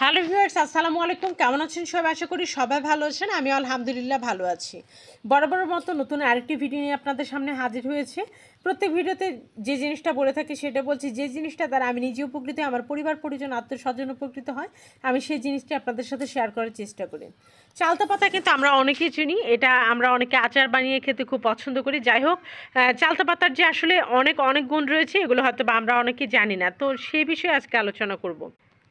Hello viewers আসসালামু আলাইকুম। কেমন আছেন সবাই? আশা করি সবাই ভালো আছেন। আমি আলহামদুলিল্লাহ ভালো আছি। বরাবর মতো নতুন আরেকটি ভিডিও নিয়ে আপনাদের সামনে হাজির হয়েছে। প্রত্যেক ভিডিওতে যে জিনিসটা বলে থাকি সেটা বলছি, যে জিনিসটা দ্বারা আমি নিজে উপকৃত, আমার পরিবার, পরিজন আত্মীয় স্বজন উপকৃত হয়, আমি সেই জিনিসটি আপনাদের সাথে শেয়ার করার চেষ্টা করি। চালতা পাতা কিন্তু আমরা অনেকেই চিনি, এটা আমরা অনেকে আচার বানিয়ে খেতে খুব পছন্দ করি। যাই হোক চালতা পাতার যে আসলে অনেক অনেক গুণ রয়েছে, এগুলো হয়তো বা আমরা অনেকে জানি না। তো সেই বিষয়ে আজকে আলোচনা করব।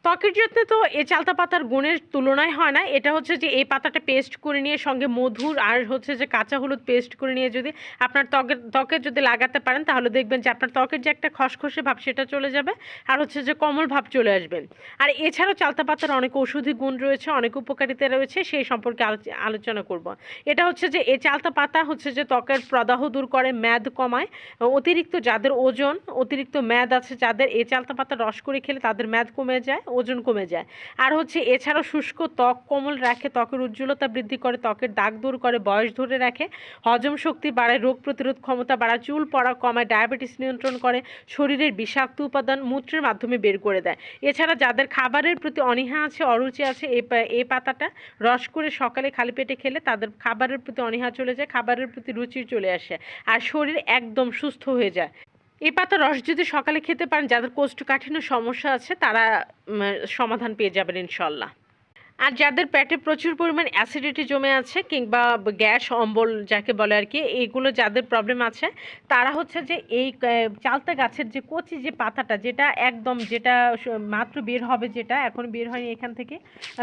ত্বকের যত্নে তো এই চালতা পাতার গুণের তুলনায় হয় না। এটা হচ্ছে যে এই পাতাটা পেস্ট করে নিয়ে সঙ্গে মধুর আর হচ্ছে যে কাঁচা হলুদ পেস্ট করে নিয়ে যদি আপনার ত্বকের, ত্বকে যদি লাগাতে পারেন, তাহলে দেখবেন যে আপনার ত্বকের যে একটা খসখসে ভাব সেটা চলে যাবে আর হচ্ছে যে কমল ভাব চলে আসবেন আর এছাড়াও চালতা পাতার অনেক ঔষধি গুণ রয়েছে, অনেক উপকারিতা রয়েছে, সেই সম্পর্কে আলোচ- আলোচনা করব। এটা হচ্ছে যে এই চালতা পাতা হচ্ছে যে ত্বকের প্রদাহ দূর করে, ম্যাদ কমায়। অতিরিক্ত যাদের ওজন, অতিরিক্ত ম্যাদ আছে, যাদের এই চালতা পাতা রস করে খেলে তাদের ম্যাদ কমে যায় ওজন কমে যায়। আর হচ্ছে এছাড়াও শুষ্ক ত্বক কোমল রাখে, ত্বকের উজ্জ্বলতা বৃদ্ধি করে, ত্বকের দাগ দূর করে, বয়স ধরে রাখে, হজম শক্তি বাড়ায়, রোগ প্রতিরোধ ক্ষমতা বাড়ায়, চুল পড়া কমায়, ডায়াবেটিস নিয়ন্ত্রণ করে, শরীরের বিষাক্ত উপাদান মূত্রের মাধ্যমে বের করে দেয়। এছাড়া যাদের খাবারের প্রতি অনীহা আছে, অরুচি আছে এই পাতাটা রস করে সকালে খালি পেটে খেলে তাদের খাবারের প্রতি অনীহা চলে যায়, খাবারের প্রতি রুচি চলে আসে, আর শরীর একদম সুস্থ হয়ে যায়। এই পাতার রস যদি সকালে খেতে পারেন, যাদের কোষ্ঠকাঠিন্য সমস্যা আছে, তারা সমাধান পেয়ে যাবেন ইনশাল্লাহ। আর যাদের পেটে প্রচুর পরিমাণ অ্যাসিডিটি জমে আছে কিংবা গ্যাস, অম্বল যাকে বলে আর কি, এইগুলো যাদের প্রবলেম আছে, তারা হচ্ছে যে এই চালতা গাছের যে কচি যে পাতাটা, যেটা একদম যেটা মাত্র বের হবে যেটা, এখন বের হয়নি এখান থেকে।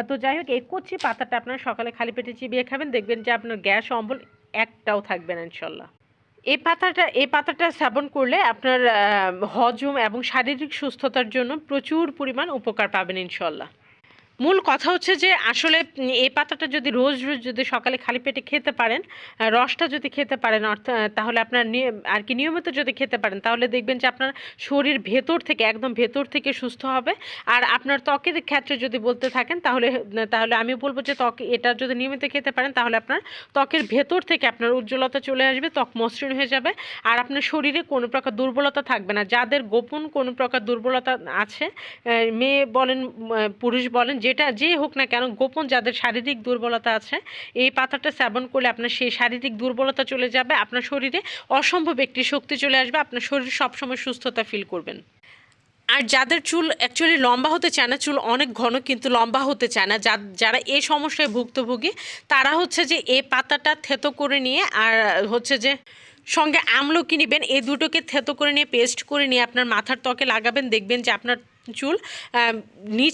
তো যাই হোক, এই কচি পাতাটা আপনারা সকালে খালি পেটে চিবিয়ে খাবেন, দেখবেন যে আপনার গ্যাস, অম্বল একটাও থাকবে না ইনশাল্লাহ। এই পাতাটা এই পাতাটা সেবন করলে আপনার হজম এবং শারীরিক সুস্থতার জন্য প্রচুর পরিমাণ উপকার পাবেন ইনশাল্লাহ মূল কথা হচ্ছে যে আসলে এই পাতাটা যদি রোজ রোজ যদি সকালে খালি পেটে খেতে পারেন রসটা যদি খেতে পারেন অর্থাৎ তাহলে আপনার আর কি নিয়মিত যদি খেতে পারেন, তাহলে দেখবেন যে আপনার শরীর ভেতর থেকে, একদম ভেতর থেকে সুস্থ হবে। আর আপনার ত্বকের ক্ষেত্রে যদি বলতে থাকেন, তাহলে তাহলে আমি বলব যে ত্বক, এটা যদি নিয়মিত খেতে পারেন, তাহলে আপনার ত্বকের ভেতর থেকে আপনার উজ্জ্বলতা চলে আসবে, ত্বক মসৃণ হয়ে যাবে। আর আপনার শরীরে কোনো প্রকার দুর্বলতা থাকবে না। যাদের গোপন কোনো প্রকার দুর্বলতা আছে মেয়ে বলেন পুরুষ বলেন যেটা যে হোক না কেন, গোপন যাদের শারীরিক দুর্বলতা আছে, এই পাতাটা সেবন করলে আপনার সেই শারীরিক দুর্বলতা চলে যাবে, আপনার শরীরে অসম্ভব একটি শক্তি চলে আসবে, আপনার শরীর সবসময় সুস্থতা ফিল করবেন। আর যাদের চুল অ্যাকচুয়ালি লম্বা হতে চায় না, চুল অনেক ঘন কিন্তু লম্বা হতে চায় না যারা এই সমস্যায় ভুক্তভোগী, তারা হচ্ছে যে এই পাতাটা থেতো করে নিয়ে আর হচ্ছে যে সঙ্গে আমলকি নেবেন এই দুটোকে থেতো করে নিয়ে পেস্ট করে নিয়ে আপনার মাথার ত্বকে লাগাবেন, দেখবেন যে আপনার চুল নিচ